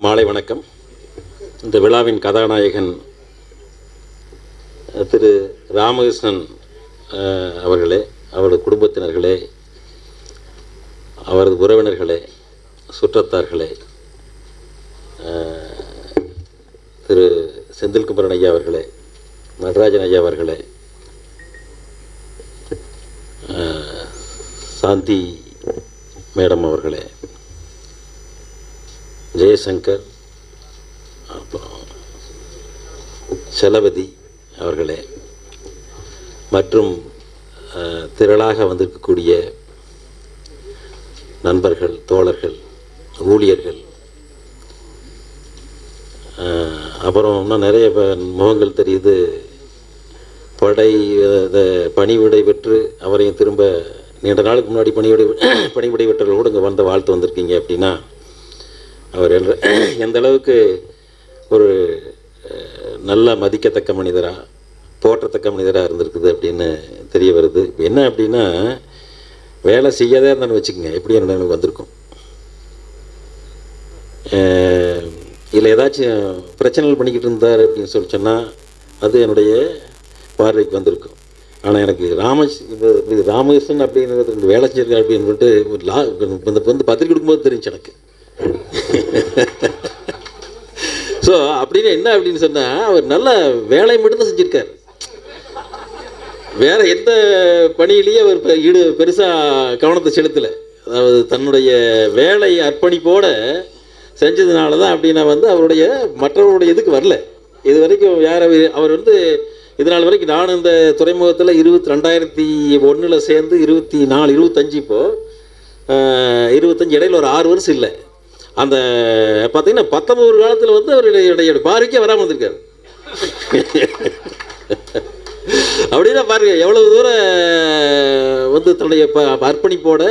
மாலை வணக்கம். இந்த விழாவின் கதாநாயகன் திரு ராமகிருஷ்ணன் அவர்களே அவரது குடும்பத்தினர்களே அவரது உறவினர்களே சுற்றத்தார்களே திரு செந்தில்குமரன் ஐயா அவர்களே நடராஜன் ஐயா அவர்களே சாந்தி மேடம் அவர்களே ஜெயசங்கர் அப்புறம் செலவதி அவர்களே மற்றும் திரளாக வந்திருக்கக்கூடிய நண்பர்கள் தோழர்கள் ஊழியர்கள் அப்புறம் இன்னும் நிறைய முகங்கள் தெரியுது. படை பணிவிடை பெற்று அவரையும் திரும்ப நீண்ட நாளுக்கு முன்னாடி பணிவிடை பணிவிடை பெற்றவர்களோடு இங்கே வந்த வாழ்த்து வந்திருக்கீங்க அப்படின்னா அவர் என்ற எந்த அளவுக்கு ஒரு நல்லா நல்ல மதிக்கத்தக்க மனிதராக போற்றத்தக்க மனிதராக இருந்திருக்குது அப்படின்னு தெரிய வருது. என்ன அப்படின்னா வேலை செய்யாதே இருந்தாலும் வச்சுக்கோங்க. எப்படி எனக்கு வந்திருக்கும். இல்லை ஏதாச்சும் பிரச்சனைகள் பண்ணிக்கிட்டு இருந்தார் அப்படின்னு சொல்லி சொன்னால் அது என்னுடைய பார்வைக்கு வந்திருக்கும். ஆனால் எனக்கு ராம இது ராமகிருஷ்ணன் அப்படிங்கிறது வேலை செஞ்சிருக்காரு அப்படின்னு சொல்லிட்டு ஒரு லா இந்த வந்து பத்திரிக்கை கொடுக்கும்போது தெரிஞ்சு எனக்கு. ஸோ அப்படின்னு என்ன அப்படின்னு சொன்னால் அவர் நல்ல வேலை மட்டும்தான் செஞ்சுருக்கார். வேற எந்த பணியிலையும் அவர் பெ- ஈடு பெருசாக கவனத்தை செலுத்தலை. அதாவது தன்னுடைய வேலை அர்ப்பணிப்போட செஞ்சதுனால தான் அப்படின்னா வந்து அவருடைய மற்றவருடைய இதுக்கு வரல. இது வரைக்கும் யார் அவர் வந்து இதனால் வரைக்கும் நான் இந்த துறைமுகத்தில் இருபத்தி ரெண்டாயிரத்தி ஒன்றில் சேர்ந்து இருபத்தி நாலு இருபத்தஞ்சு இப்போது இருபத்தஞ்சி இடையில ஒரு ஆறு வருஷம் இல்லை. அந்த பார்த்தீங்கன்னா பத்தொம்பது காலத்தில் வந்து அவர் என்னுடைய பார்வைக்கே வராமல் வந்திருக்காரு. அப்படின்னா பாருங்க எவ்வளவு தூரம் வந்து தன்னுடைய ப அர்ப்பணிப்போட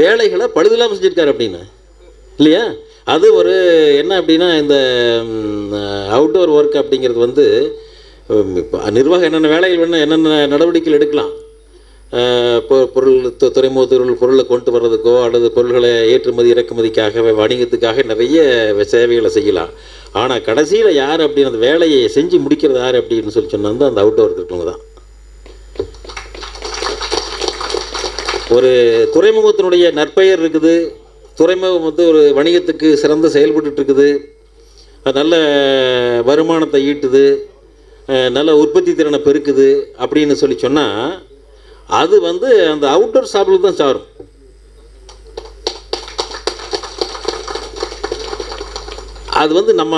வேலைகளை பழுதில்லாமல் செஞ்சுருக்காரு அப்படின்னு. இல்லையா? அது ஒரு என்ன அப்படின்னா இந்த அவுட்டோர் ஒர்க் அப்படிங்கிறது வந்து நிர்வாகம் என்னென்ன வேலைகள் வேணும் என்னென்ன நடவடிக்கைகள் எடுக்கலாம். பொருள் து- துறைமுகத்தில் பொருளை கொண்டு வர்றதுக்கோ அல்லது பொருள்களை ஏற்றுமதி இறக்குமதிக்காக வணிகத்துக்காக நிறைய சேவைகளை செய்யலாம். ஆனால் கடைசியில் யார் அப்படின்னு அந்த வேலையை செஞ்சு முடிக்கிறது யார் அப்படின்னு சொல்லி சொன்னா அந்த அவுட்டோர் இருக்கவங்க தான். ஒரு துறைமுகத்தினுடைய நற்பெயர் இருக்குது. துறைமுகம் வந்து ஒரு வணிகத்துக்கு சிறந்து செயல்பட்டு இருக்குது அது நல்ல வருமானத்தை ஈட்டுது. நல்ல உற்பத்தி திறனை பெருக்குது அப்படின்னு சொல்லி சொன்னால் அது வந்து அந்த அவுட்டோர் ஷாப்பில் தான் சாரும். அது வந்து நம்ம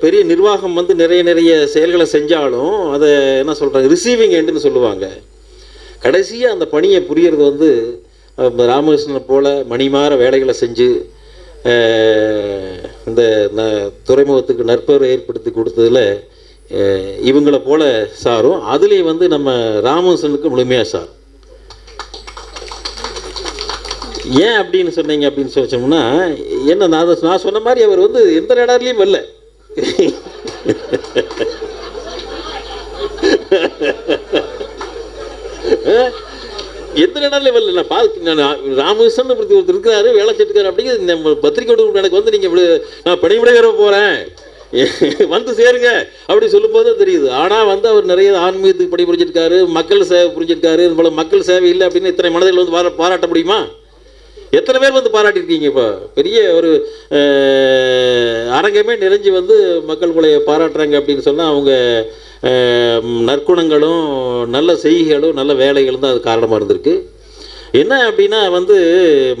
பெரிய நிர்வாகம் வந்து நிறைய நிறைய செயல்களை செஞ்சாலும் அதை என்ன சொல்கிறாங்க ரிசீவிங் எண்டுன்னு சொல்லுவாங்க. கடைசியாக அந்த பணியை புரியறது வந்து ராமகிருஷ்ணனை போல் மணிமாற வேலைகளை செஞ்சு இந்த ந- துறைமுகத்துக்கு நற்பெயர் ஏற்படுத்தி கொடுத்ததில் இவங்களை போல் சாரும். அதுலேயும் வந்து நம்ம ராமகிருஷ்ணனுக்கு முழுமையாக சாரும். ஏன் அப்படின்னு சொன்னீங்க அப்படின்னு சொன்னோம்னா என்ன நான் நான் சொன்ன மாதிரி அவர் வந்து எந்த ரேடார்லேயும் வரல. எந்த நேரம் வரல. நான் பார்த்து நான் ராமகிருஷ்ணன் பற்றி ஒருத்தர் இருக்கிறாரு வேலை செஞ்சுருக்காரு அப்படிங்கிறது நம்ம பத்திரிக்கை எனக்கு வந்து நீங்கள் இப்படி நான் பணிவிடைகிற போகிறேன் வந்து சேருங்க அப்படி சொல்லும்போது போது தெரியுது. ஆனால் வந்து அவர் நிறைய ஆன்மீகத்துக்கு பணி புரிஞ்சிருக்காரு மக்கள் சேவை புரிஞ்சிருக்காரு. இது போல் மக்கள் சேவை இல்லை அப்படின்னு இத்தனை மனதில் வந்து பாராட்ட முடியுமா? எத்தனை பேர் வந்து பாராட்டியிருக்கீங்க இப்போ? பெரிய ஒரு அரங்கமே நிறைஞ்சு வந்து மக்கள் உங்களை பாராட்டுறாங்க அப்படின்னு சொன்னால் அவங்க நற்குணங்களும் நல்ல செய்கைகளும் நல்ல வேலைகளும் தான் அது காரணமாக இருந்திருக்கு. என்ன அப்படின்னா வந்து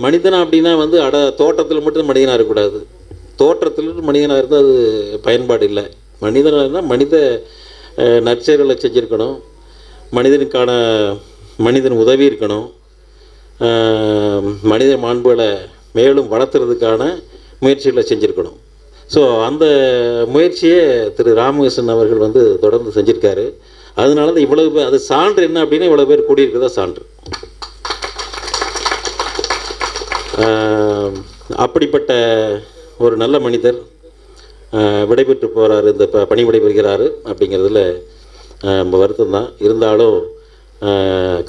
மனிதனாக அப்படின்னா வந்து அட தோட்டத்தில் மட்டும் மனிதனாக இருக்கக்கூடாது. தோற்றத்தில் மனிதனாக இருந்தால் அது பயன்பாடு இல்லை. மனிதனாக இருந்தால் மனித நற்செயல்களை செஞ்சுருக்கணும். மனிதனுக்கான மனிதன் உதவி இருக்கணும். மனித மாண்புகளை மேலும் வளர்த்துறதுக்கான முயற்சிகளை செஞ்சுருக்கணும். ஸோ அந்த முயற்சியை திரு ராமகிருஷ்ணன் அவர்கள் வந்து தொடர்ந்து செஞ்சுருக்காரு. அதனால தான் இவ்வளவு பேர் அது சான்று என்ன அப்படின்னா இவ்வளோ பேர் கூடியிருக்கிறதா சான்று. அப்படிப்பட்ட ஒரு நல்ல மனிதர் விடைபெற்று போகிறாரு இந்த ப பணி விடைபெறுகிறாரு அப்படிங்கிறதுல நம்ம வருத்தம் தான். இருந்தாலும்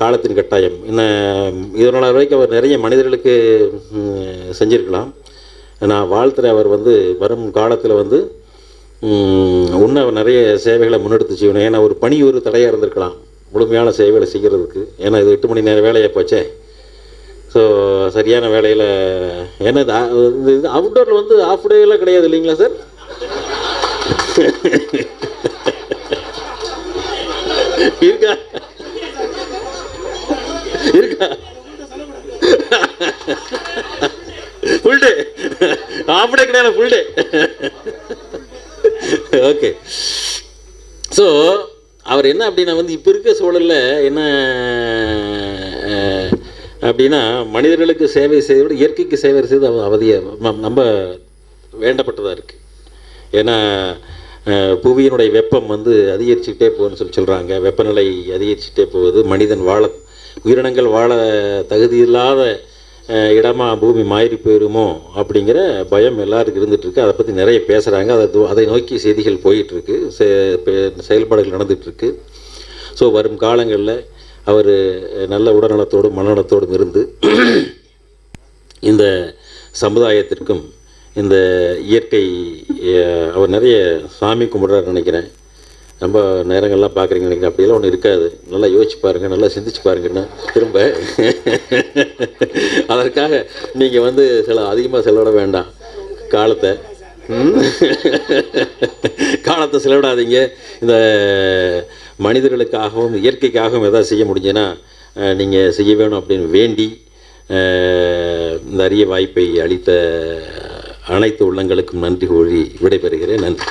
காலத்தின் கட்டாயம். என்ன இதனால் வரைக்கும் அவர் நிறைய மனிதர்களுக்கு செஞ்சிருக்கலாம். நான் வாழ்த்துறேன் அவர் வந்து வரும் காலத்தில் வந்து இன்னும் அவர் நிறைய சேவைகளை முன்னெடுத்து செய்யணும் ஏன்னா ஒரு பணி ஒரு தடையாக இருந்திருக்கலாம். முழுமையான சேவைகளை செய்கிறதுக்கு ஏன்னா இது எட்டு மணி நேரம் வேலையை போச்சே. ஸோ சரியான வேலையில் ஏன்னா இது இது அவுட்டோரில் வந்து ஆஃப் டேலாம் கிடையாது இல்லைங்களா சார் இருக்கா? ஃபுல் டே ஆஃப் டே கிடையாது ஃபுல் டே ஓகே ஸோ அவர் என்ன அப்படின்னா வந்து இப்போ இருக்க சூழலில் என்ன அப்படின்னா மனிதர்களுக்கு சேவை செய்வதை விட இயற்கைக்கு சேவை செய்வது அவதியை அவதிய நம்ம வேண்டப்பட்டதாக இருக்குது ஏன்னா புவியினுடைய வெப்பம் வந்து அதிகரிச்சுக்கிட்டே போகுதுன்னு சொல்லி சொல்கிறாங்க வெப்பநிலை அதிகரிச்சுட்டே போகுது. மனிதன் வாழ உயிரினங்கள் வாழ தகுதியில்லாத இடமாக பூமி மாறி போயிருமோ அப்படிங்கிற பயம் எல்லாருக்கும் இருந்துகிட்ருக்கு அதை பற்றி நிறைய பேசுகிறாங்க அதை அதை நோக்கி செய்திகள் போயிட்டுருக்கு. செயல்பாடுகள் நடந்துகிட்ருக்கு ஸோ வரும் காலங்களில் அவர் நல்ல உடல்நலத்தோடும் மனநலத்தோடும் இருந்து இந்த சமுதாயத்திற்கும் இந்த இயற்கை அவர் நிறைய சாமி கும்பிட்றாரு நினைக்கிறேன். ரொம்ப நேரங்கள்லாம் பார்க்குறீங்க நினைக்கிறேன். அப்படியெல்லாம் ஒன்றும் இருக்காது. நல்லா யோசிச்சு பாருங்கள் நல்லா சிந்திச்சு பாருங்கன்னு திரும்ப. அதற்காக நீங்கள் வந்து சில அதிகமாக செலவிட வேண்டாம். காலத்தை. காலத்தை செலவிடாதீங்க. இந்த மனிதர்களுக்காகவும் இயற்கைக்காகவும் எதாவது செய்ய முடிஞ்சுன்னா நீங்கள் செய்ய வேணும் அப்படின்னு வேண்டி இந்த அரிய வாய்ப்பை அளித்த அனைத்து உள்ளங்களுக்கும் நன்றி கூறி விடைபெறுகிறேன். நன்றி.